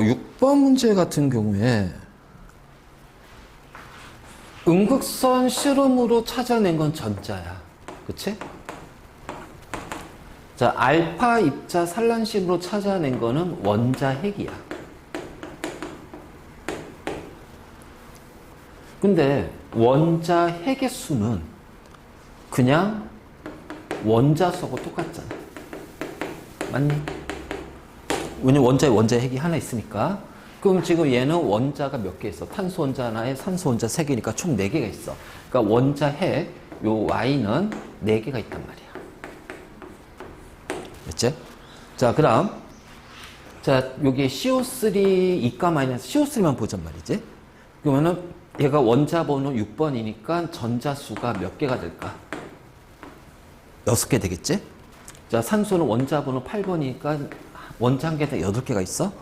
6번 문제 같은 경우에 음극선 실험으로 찾아낸 건 전자야. 그치? 자, 알파 입자 산란식으로 찾아낸 거는 원자 핵이야. 근데 원자 핵의 수는 그냥 원자 수하고 똑같잖아. 맞니? 왜냐면 원자에 원자 핵이 하나 있으니까. 그럼 지금 얘는 원자가 몇 개 있어? 탄소 원자 하나에 산소 원자 세 개니까 총 네 개가 있어. 그러니까 원자 핵, 요 Y는 네 개가 있단 말이야. 됐지? 자, 그 다음. 자, 여기 CO3 이가 마이너스 CO3만 보잔 말이지. 그러면은 얘가 원자 번호 6번이니까 전자 수가 몇 개가 될까? 여섯 개 되겠지? 자, 산소는 원자 번호 8번이니까 원자 한 개당 8개가 있어?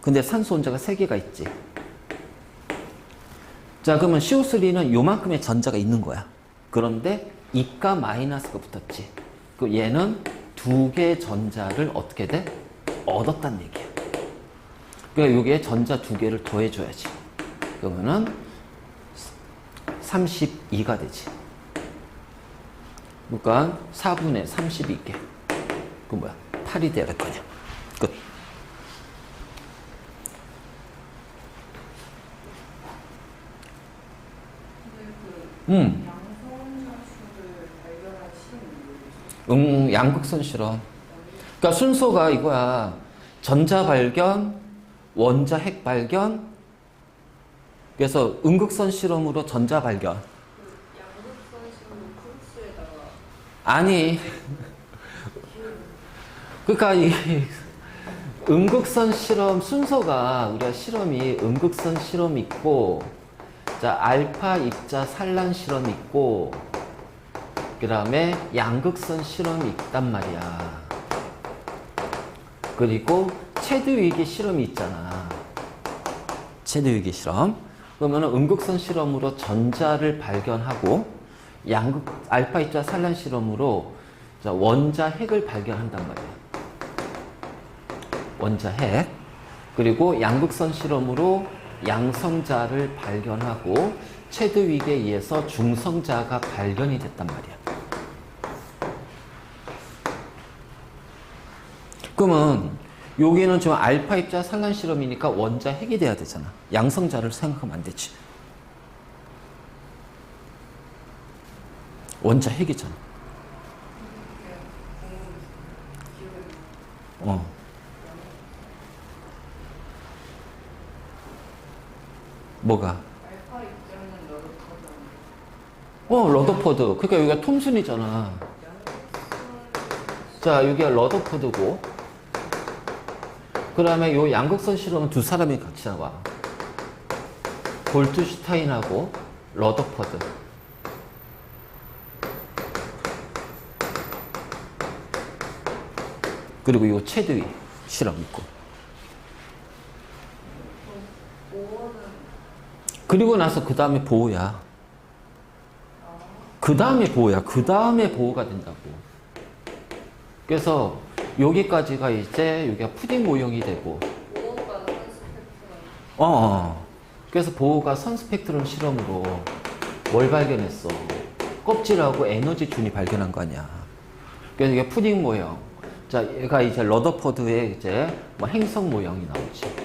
근데 산소 원자가 3개가 있지. 자, 그러면 CO3는 요만큼의 전자가 있는 거야. 그런데 이가 마이너스가 붙었지. 그 얘는 두 개의 전자를 어떻게 돼? 얻었단 얘기야. 그러니까 여기에 전자 두 개를 더해줘야지. 그러면은 32가 되지. 그러니까 4분의 32개. 그 뭐야? 8이 돼야 될 거냐. 음. 응, 양극선 실험. 그러니까 순서가 이거야. 전자 발견, 원자 핵 발견. 그래서 음극선 실험으로 전자 발견. 아니. 그러니까 이 음극선 실험 순서가 우리가 실험이 음극선 실험 있고 자 알파 입자 산란 실험 있고 그 다음에 양극선 실험이 있단 말이야. 그리고 체드위기 실험이 있잖아. 체드위기 실험. 그러면 음극선 실험으로 전자를 발견하고 양극 알파 입자 산란 실험으로 자, 원자 핵을 발견한단 말이야. 원자 핵. 그리고 양극선 실험으로 양성자를 발견하고 체드윅에 의해서 중성자가 발견이 됐단 말이야. 그러면 여기는 지금 알파 입자 산란 실험이니까 원자 핵이 돼야 되잖아. 양성자를 생각하면 안 되지. 원자 핵이잖아. 어. 뭐가? 어, 러더포드. 그러니까 여기가 톰슨이잖아. 자, 여기가 러더포드고. 그 다음에 요 양극선 실험은 두 사람이 같이 나와. 골트슈타인하고 러더퍼드. 그리고 요 체드위 실험 있고. 그리고 나서 그 다음에 보호야. 그 다음에 보호야. 그 다음에 보호가 된다고. 그래서 여기까지가 이제 여기가 푸딩 모형이 되고. 어, 어. 그래서 보호가 선 스펙트럼 실험으로 뭘 발견했어? 껍질하고 에너지 준이 발견한 거 아니야. 그래서 이게 푸딩 모형. 자, 얘가 이제 러더퍼드의 이제 뭐 행성 모형이 나오지.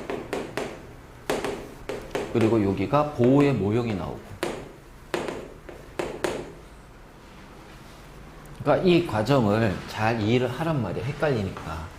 그리고 여기가 보호의 모형이 나오고. 그러니까 이 과정을 잘 이해를 하란 말이야. 헷갈리니까.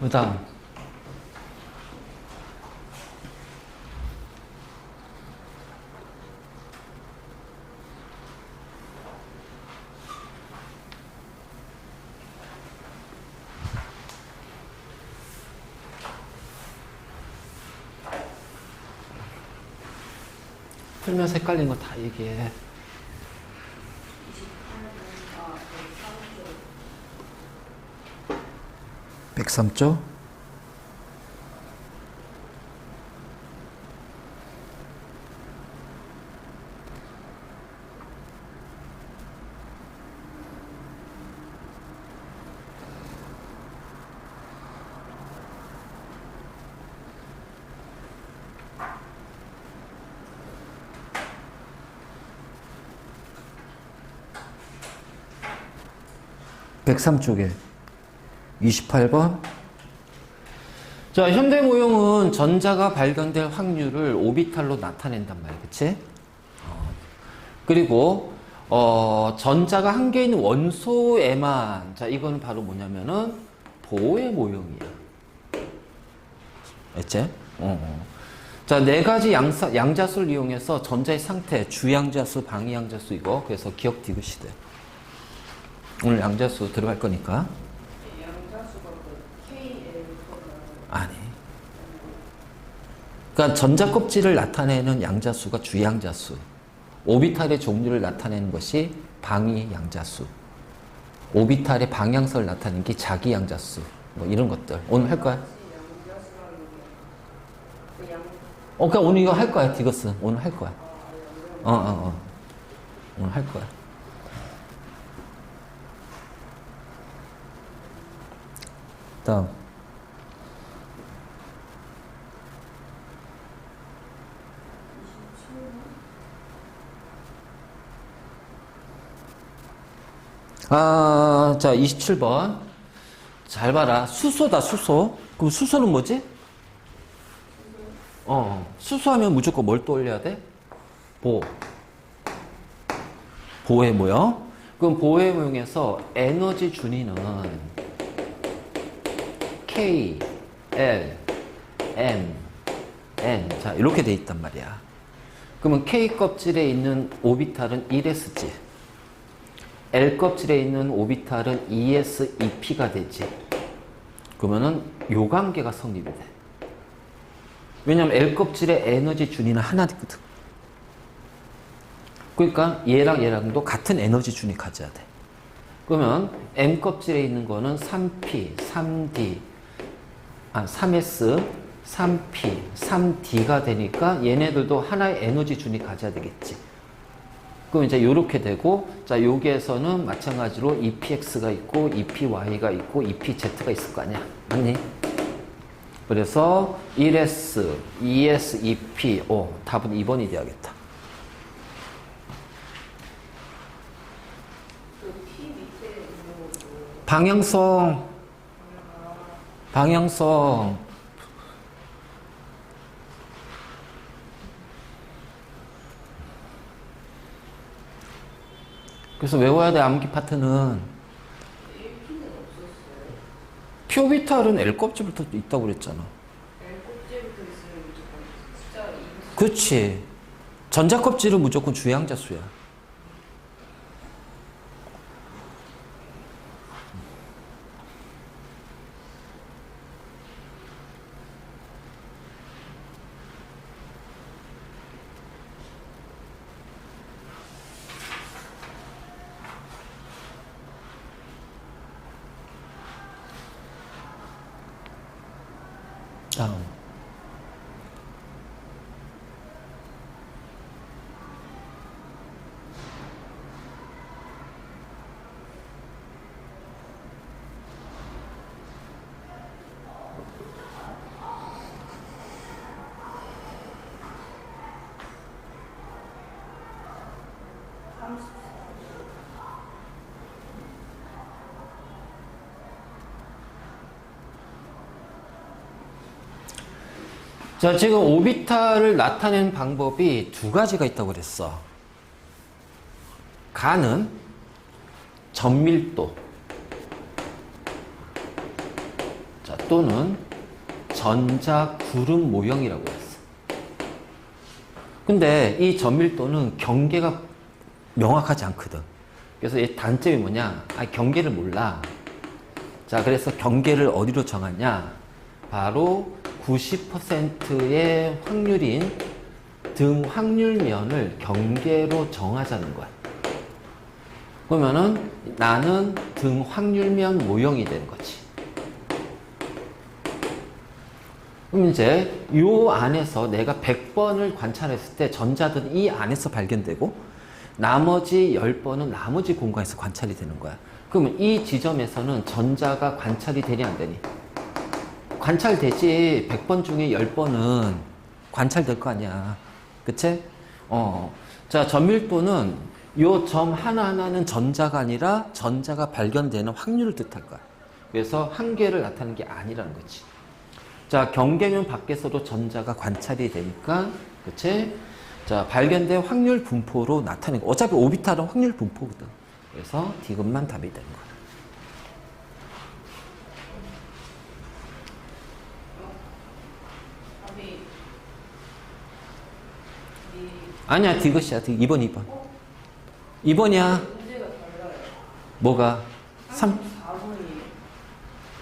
그 다음. 풀면서 헷갈린 거 다 얘기해. 백삼 조 백삼 쪽에 28번. 자, 현대 모형은 전자가 발견될 확률을 오비탈로 나타낸단 말이야. 그치? 어. 그리고, 어, 전자가 한 개 있는 원소에만, 자, 이거는 바로 뭐냐면은 보의 모형이야. 알지? 어, 어. 자, 네 가지 양사, 양자수를 이용해서 전자의 상태, 주양자수, 방위양자수 이거, 그래서 기억 디귿이 돼. 오늘 양자수 들어갈 거니까. 양자수가 그 KL 아니. 그러니까 전자 껍질을 나타내는 양자수가 주양자수. 오비탈의 종류를 나타내는 것이 방위 양자수. 오비탈의 방향성을 나타내는 게 자기 양자수. 뭐 이런 것들. 오늘 할 거야? 어, 그러니까 오늘 이거 할 거야, 디거스. 오늘 할 거야. 어, 어, 어. 오늘 할 거야. 다음. 아, 자, 27번. 잘 봐라. 수소다, 수소. 그럼 수소는 뭐지? 어, 수소하면 무조건 뭘 떠올려야 돼? 보. 보의 모형. 그럼 보의 모형에서 에너지 준위는 K, L, M, N. 자, 이렇게 돼 있단 말이야. 그러면 K 껍질에 있는 오비탈은 1s지. L 껍질에 있는 오비탈은 2s, 2p가 되지. 그러면은 요 관계가 성립이 돼. 왜냐면 L 껍질의 에너지 준위는 하나거든. 그러니까 얘랑 얘랑도 같은 에너지 준위 가져야 돼. 그러면 M 껍질에 있는 거는 3P, 3D, 아 3S, 3P, 3D가 되니까 얘네들도 하나의 에너지 준위 가져야 되겠지. 그럼 이제 이렇게 되고 자 여기에서는 마찬가지로 EPX가 있고 EPY가 있고 EPZ가 있을 거 아니야. 맞니? 그래서 1S, 2S, 2P, 오, 답은 2번이 돼야겠다. 그피 밑에 있는 것도 방향성, 방향성. 그래서 외워야 돼, 암기 파트는. 표비탈은 L 껍질부터 있다고 그랬잖아. L 꼭지부터 있으면 무조건 숫자 2. 그치. 전자 껍질은 무조건 주양자 수야. 다음. 자, 지금 오비탈을 나타내는 방법이 두 가지가 있다고 그랬어. 가는 전밀도. 자, 또는 전자 구름 모형이라고 했어. 근데 이 전밀도는 경계가 명확하지 않거든. 그래서 이 단점이 뭐냐? 아, 경계를 몰라. 자, 그래서 경계를 어디로 정하냐? 바로 90%의 확률인 등 확률면을 경계로 정하자는 거야. 그러면은 나는 등 확률면 모형이 되는 거지. 그럼 이제 요 안에서 내가 100번을 관찰했을 때 전자들은 이 안에서 발견되고 나머지 10번은 나머지 공간에서 관찰이 되는 거야. 그러면 이 지점에서는 전자가 관찰이 되냐 안 되니? 관찰되지. 100번 중에 10번은 관찰될 거 아니야. 그치? 어. 자, 전밀도는 요 점 하나하나는 전자가 아니라 전자가 발견되는 확률을 뜻할 거야. 그래서 한 개를 나타내는 게 아니라는 거지. 자, 경계면 밖에서도 전자가 관찰이 되니까, 그치? 자, 발견된 확률 분포로 나타내고, 어차피 오비탈은 확률 분포거든. 그래서 디귿만 답이 되는 거야. 답이 이 아니야, 디귿이야. 디귿. 2번, 2번. 2번이야. 문제가 달라요. 뭐가? 3, 34번이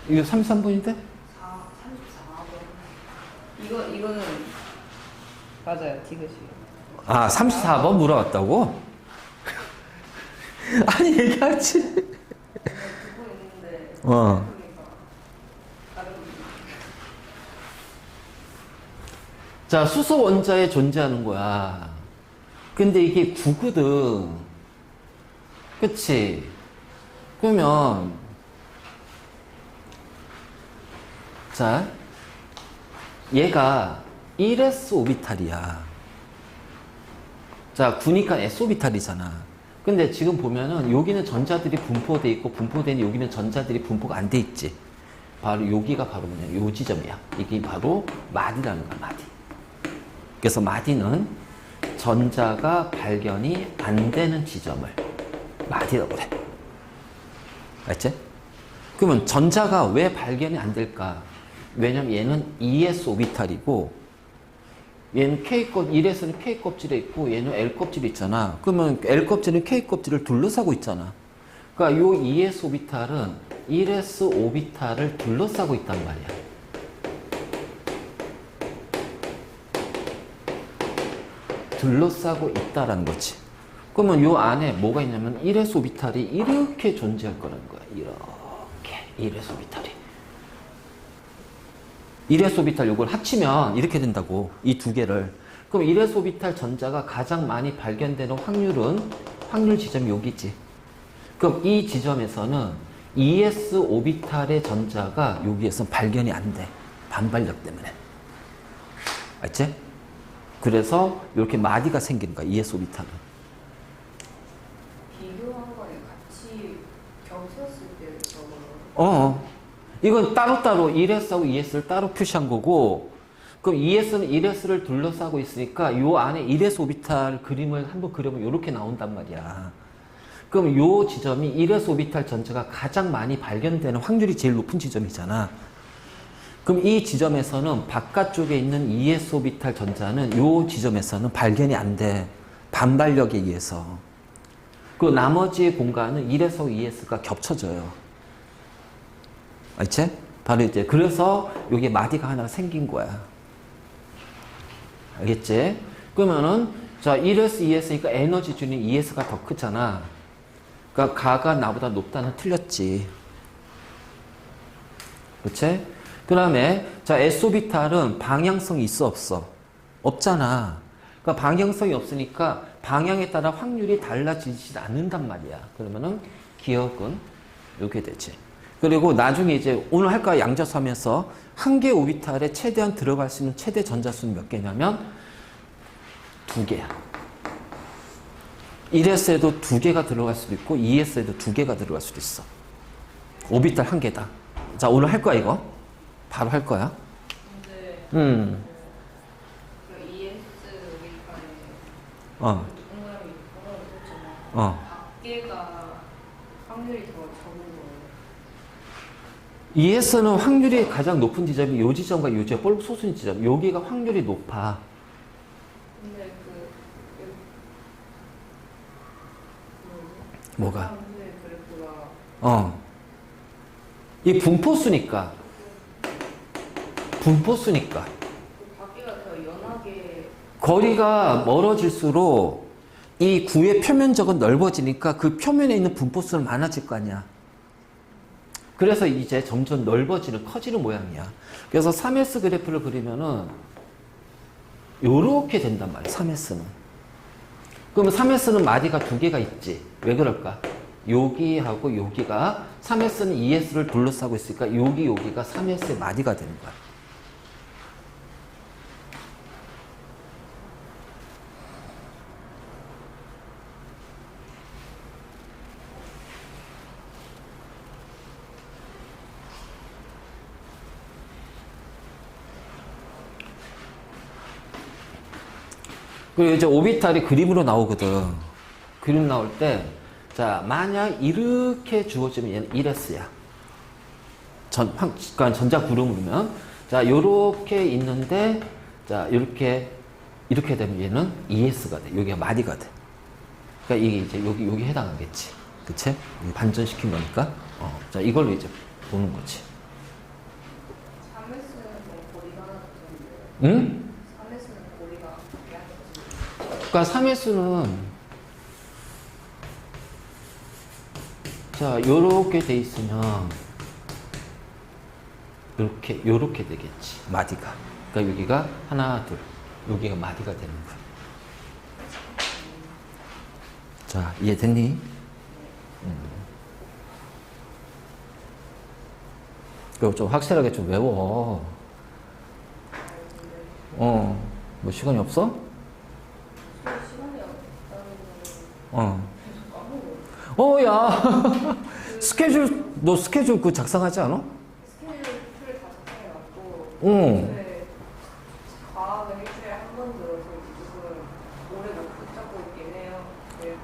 이거 3, 3번인데? 4, 34번. 이거 이거는 맞아요. 디귿이요. 아, 34번 물어봤다고? 아니, 얘기하지. 어. 그러니까 다른 자, 수소 원자에 존재하는 거야. 근데 이게 구거든. 그치? 그러면, 자, 얘가 1s 오비탈이야. 자, 9니까 s 오비탈이잖아. 근데 지금 보면은 여기는 전자들이 분포돼 있고 분포된 여기는 전자들이 분포가 안 돼 있지. 바로 여기가 바로 뭐냐, 요 지점이야. 이게 바로 마디라는 거야, 마디. 그래서 마디는 전자가 발견이 안 되는 지점을 마디라고 그래. 알지? 그러면 전자가 왜 발견이 안 될까? 왜냐면 얘는 ES 오비탈이고 얘는 K 껍 1에서는 K 껍질에 있고 얘는 L 껍질이 있잖아. 그러면 L 껍질은 K 껍질을 둘러싸고 있잖아. 그러니까 요 ES 오비탈은 1S 오비탈을 둘러싸고 있단 말이야. 둘러싸고 있다라는 거지. 그러면 요 안에 뭐가 있냐면 1S 오비탈이 이렇게 존재할 거라는 거야. 이렇게 1S 오비탈이. 1S 오비탈 요걸 합치면 이렇게 된다고. 이 두 개를. 그럼 1S 오비탈 전자가 가장 많이 발견되는 확률은 확률 지점이 여기지. 그럼 이 지점에서는 2S 오비탈의 전자가 여기에서 발견이 안 돼. 반발력 때문에. 알지? 그래서 이렇게 마디가 생기는 거야. 2S 오비탈은. 비교한 거에 같이 겹쳤을 때 저거 어. 이건 따로따로 1S하고 2S를 따로 표시한 거고, 그럼 2S는 1S를 둘러싸고 있으니까 요 안에 1S 오비탈 그림을 한번 그려보면 이렇게 나온단 말이야. 그럼 요 지점이 1S 오비탈 전체가 가장 많이 발견되는 확률이 제일 높은 지점이잖아. 그럼 이 지점에서는 바깥쪽에 있는 2S 오비탈 전자는 요 지점에서는 발견이 안 돼. 반발력에 의해서. 그 나머지 공간은 1S하고 2S가 겹쳐져요. 알지? 바로 이제 그래서 여기 마디가 하나 생긴 거야. 알겠지? 그러면은 자 1S, 2S니까 에너지 준이 2S가 더 크잖아. 그러니까 가가 나보다 높다는 틀렸지. 그렇지? 그 다음에 자 S오비탈은 방향성이 있어 없어? 없잖아. 그러니까 방향성이 없으니까 방향에 따라 확률이 달라지지 않는단 말이야. 그러면은 기억은 이렇게 되지. 그리고 나중에 이제 오늘 할 거야 양자수 하면서 한 개 오비탈에 최대한 들어갈 수 있는 최대 전자수는 몇 개냐면 두 개야. 1S에도 두 개가 들어갈 수도 있고 2S에도 두 개가 들어갈 수도 있어. 오비탈 한 개다. 자 오늘 할 거야 이거. 바로 할 거야. 근데 음. 그 ES 어. 동그라미. 어. 밖에가 확률이 더 적은 거예요. ES는 확률이 가장 높은 지점이 요 지점과 요 지점, 볼록 소수인 지점. 여기가 확률이 높아. 근데 그? 뭐가? 그래프가 어. 이 분포수니까. 분포수니까. 거리가 멀어질수록 이 구의 표면적은 넓어지니까 그 표면에 있는 분포수는 많아질 거 아니야. 그래서 이제 점점 넓어지는 커지는 모양이야. 그래서 3S 그래프를 그리면은 요렇게 된단 말이야. 3S는. 그러면 3S는 마디가 두 개가 있지. 왜 그럴까? 여기하고 여기가 3S는 2S를 둘러싸고 있으니까 여기 여기가 3S의 마디가 되는 거야. 그리고 이제 오비탈이 그림으로 나오거든. 그림 나올 때, 자, 만약 이렇게 주어지면 얘는 1S야. 전, 황- 그러니까 전자 구름이면, 자, 요렇게 있는데, 자, 이렇게, 이렇게 되면 얘는 2S가 돼. 여기가 마디가 돼. 그러니까 이게 이제 여기, 여기 해당하겠지. 그치? 반전시킨 거니까. 어, 자, 이걸로 이제 보는 거지. 3S는 뭐 응? 3S는 거리가 약간 그러니까 3S는 자, 요렇게 돼 있으면 요렇게 요렇게 되겠지. 마디가. 그러니까 여기가 하나, 둘. 여기가 마디가 되는 거야. 자, 이해됐니? 음. 이거 좀 확실하게 좀 외워. 어, 뭐 시간이 없어? 시간이 없다는 거는 어. 어, 야. 스케줄, 너 스케줄 그 작성하지 않아? 스케줄 다 작성해놨고 응. 근데 과학은 일주일에 한 번 들어서 지금 오래 못 붙잡고 있긴 해요. 그래도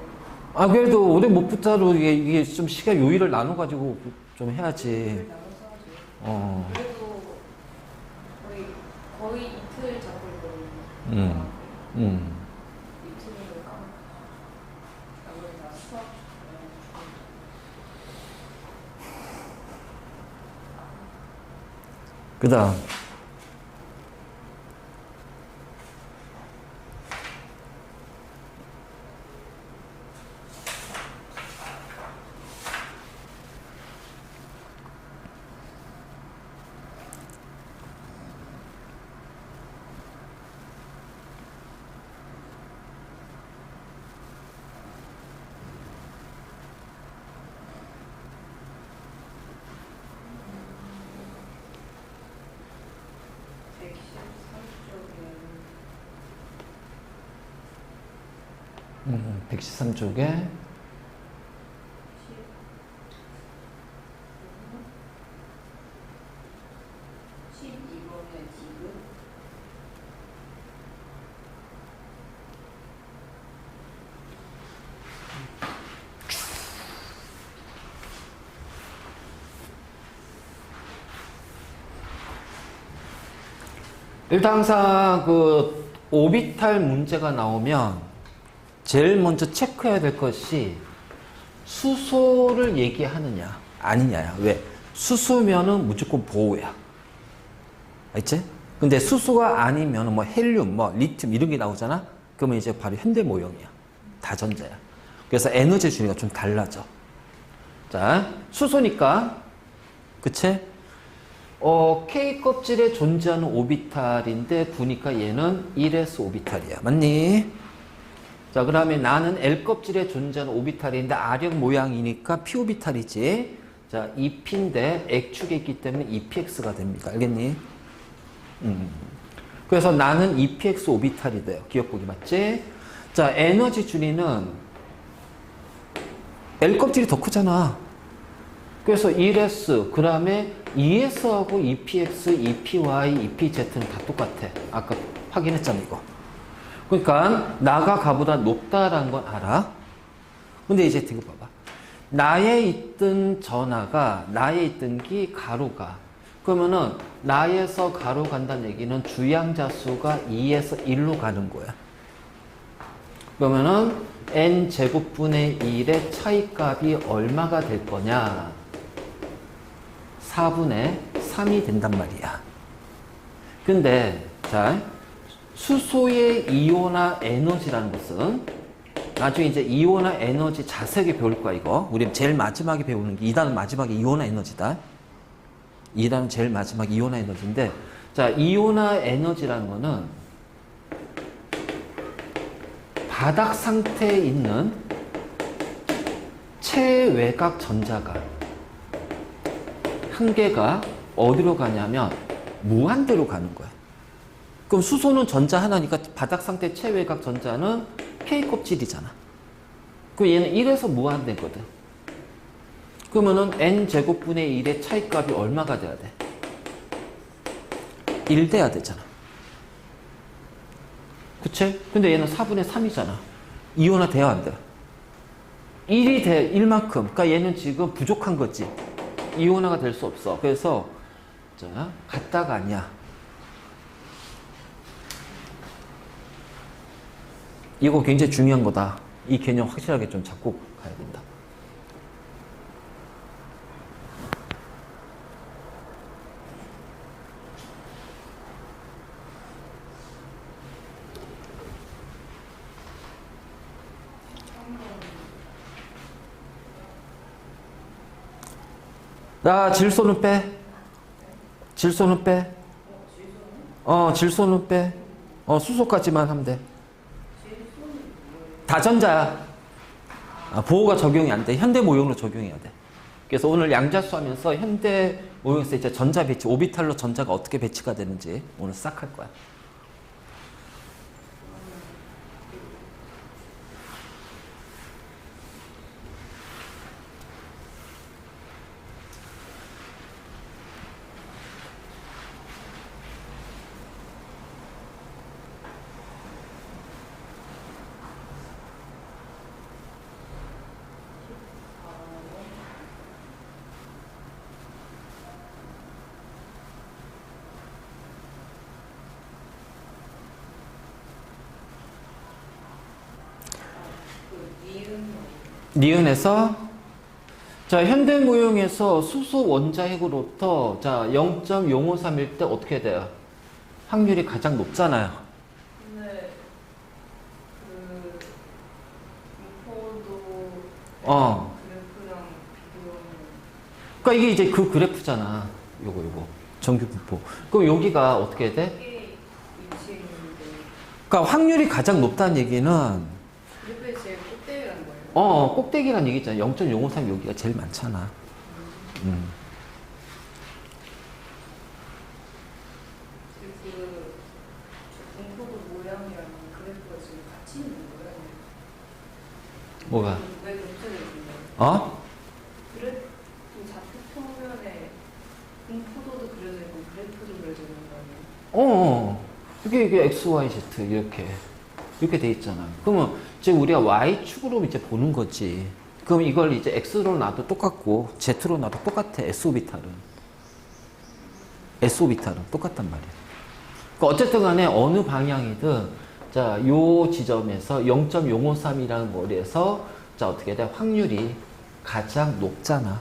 아, 그래도 오래 못 붙자로 이게, 이게 좀 시간 요일을 나눠가지고 좀 해야지. 이틀 나눠서 하죠. 어. 그래도 거의 거의 이틀 잡고 있거든요. 음. 음. 이틀이면 까먹어. 나머지 다 수학. 그 다음. 음, 113쪽에 12번에 지금 일단 항상 그 오비탈 문제가 나오면 제일 먼저 체크해야 될 것이 수소를 얘기하느냐 아니냐야. 왜? 수소면은 무조건 보호야. 알지? 근데 수소가 아니면 뭐 헬륨, 뭐 리튬 이런 게 나오잖아. 그러면 이제 바로 현대 모형이야. 다전자야. 그래서 에너지 주기가 좀 달라져. 자, 수소니까 그치? 어, K 껍질에 존재하는 오비탈인데 보니까 얘는 1s 오비탈이야. 맞니? 자, 그 다음에 나는 L 껍질에 존재하는 오비탈인데 아령 모양이니까 p 오비탈이지. 자, 2p인데 액축에 있기 때문에 2px가 됩니다. 알겠니? 음. 그래서 나는 2px 오비탈이 돼요. 기억보기 맞지? 자, 에너지 준위는 L 껍질이 더 크잖아. 그래서 1s, 그 다음에 2s하고 2px, 2py, 2pz는 다 똑같아. 아까 확인했잖아, 이거. 그러니까 나가 가보다 높다라는 건 알아. 근데 이제 이거 봐봐. 나에 있던 전하가 나에 있던 게 가로가 그러면은 나에서 가로 간다는 얘기는 주양자 수가 2에서 1로 가는 거야. 그러면은 n 제곱분의 1의 차이값이 얼마가 될 거냐? 4분의 3이 된단 말이야. 근데 자 수소의 이온화 에너지라는 것은 나중에 이제 이온화 에너지 자세하게 배울 거야 이거. 우리 제일 마지막에 배우는 게 2단은 마지막에 이온화 에너지다. 2단은 제일 마지막 이온화 에너지인데 자 이온화 에너지라는 거는 바닥 상태에 있는 체외곽 전자가 한 개가 어디로 가냐면 무한대로 가는 거야. 그럼 수소는 전자 하나니까 바닥 상태 체외곽 전자는 K 껍질이잖아. 그럼 얘는 1에서 무한대거든. 그러면은 n 제곱분의 1의 차이값이 얼마가 돼야 돼? 1 돼야 되잖아. 그치? 근데 얘는 4분의 3이잖아. 이온화 돼야 안 돼? 1이 돼, 1만큼. 그러니까 얘는 지금 부족한 거지. 이온화가 될 수 없어. 그래서, 자, 같다가 아니야. 이거 굉장히 중요한 거다. 이 개념 확실하게 좀 잡고 가야 된다. 나 질소는 빼. 질소는 빼. 어, 질소는 빼. 어, 수소까지만 하면 돼. 다전자야. 아, 보호가 적용이 안 돼. 현대 모형으로 적용해야 돼. 그래서 오늘 양자수 하면서 현대 모형에서 이제 전자 배치, 오비탈로 전자가 어떻게 배치가 되는지 오늘 싹 할 거야. 니은에서 자 현대 모형에서 수소 원자핵으로부터 자 0.053일 때 어떻게 돼요? 확률이 가장 높잖아요. 그 어. 그래프랑 비교하면 그러니까 이게 이제 그 그래프잖아. 요거 요거 정규 분포. 그럼 여기가 어떻게 돼? 그러니까 확률이 가장 높다는 얘기는 그래프의 제일 꼭대기라는 거예요. 어 꼭대기란 얘기 있잖아. 0.053 여기가 제일 많잖아. 음. 뭐가? 어? 아니에요? 어, 이게, 이게 X, Y, Z 이렇게 이렇게 돼 있잖아. 그러면 이제 우리가 Y 축으로 이제 보는 거지. 그럼 이걸 이제 X로 놔도 똑같고 Z로 놔도 똑같아. S 오비탈은 S 오비탈은 똑같단 말이야. 그러니까 어쨌든 간에 어느 방향이든 자, 요 지점에서 0.053이라는 거리에서 자, 어떻게 돼? 확률이 가장 높잖아.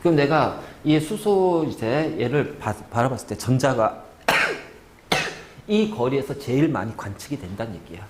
그럼 내가 이 수소 이제 얘를 바, 바라봤을 때 전자가 이 거리에서 제일 많이 관측이 된다는 얘기야.